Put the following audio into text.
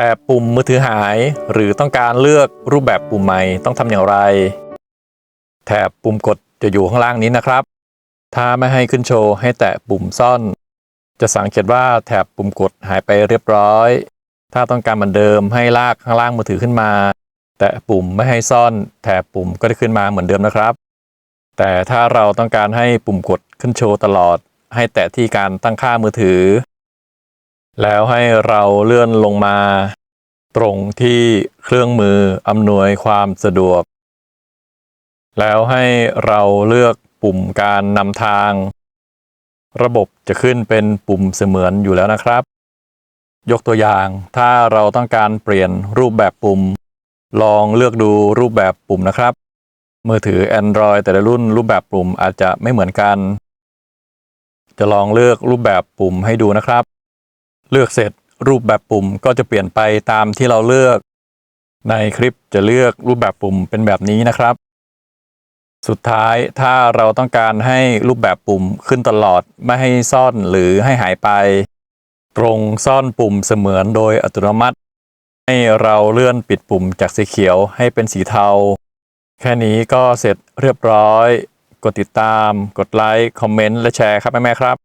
แถบปุ่มมือถือหาย หรือต้องการเลือกรูปแบบปุ่มใหม่ต้องทำอย่างไร แถบปุ่มกดจะอยู่ข้างล่างนี้นะครับ ถ้าไม่ให้ขึ้นโชว์ให้แตะปุ่มซ่อน จะสังเกตว่าแถบปุ่มกดหายไปเรียบร้อย ถ้าต้องการเหมือนเดิมให้ลากข้างล่างมือถือขึ้นมา แตะปุ่มไม่ให้ซ่อน แถบปุ่มก็จะขึ้นมาเหมือนเดิมนะครับ แต่ถ้าเราต้องการให้ปุ่มกดขึ้นโชว์ตลอด ให้แตะที่การตั้งค่ามือถือ แล้วให้เราเลื่อนลงมา ตรงที่เครื่องมืออำนวยความสะดวก แล้วให้เราเลือกปุ่มการนำทาง ระบบจะขึ้นเป็นปุ่มเสมือนอยู่แล้วนะครับ ยกตัวอย่างถ้าเราต้องการเปลี่ยนรูปแบบปุ่ม ลองเลือกดูรูปแบบปุ่มนะครับ มือถือ Android แต่ละรุ่นรูปแบบปุ่มอาจจะไม่เหมือนกัน จะลองเลือกรูปแบบปุ่มให้ดูนะครับ เลือกเสร็จรูปแบบปุ่มก็จะเปลี่ยนไปตามที่เราเลือก ในคลิปจะเลือกรูปแบบปุ่มเป็นแบบนี้นะครับ สุดท้ายถ้าเราต้องการให้รูปแบบปุ่มขึ้นตลอดไม่ให้ซ่อนหรือให้หายไป ตรงซ่อนปุ่มเสมือนโดยอัตโนมัติ ให้เราเลื่อนปิดปุ่มจากสีเขียวให้เป็นสีเทา แค่นี้ก็เสร็จเรียบร้อย กดติดตาม กดไลค์ คอมเมนต์ และแชร์ครับแม่ๆครับ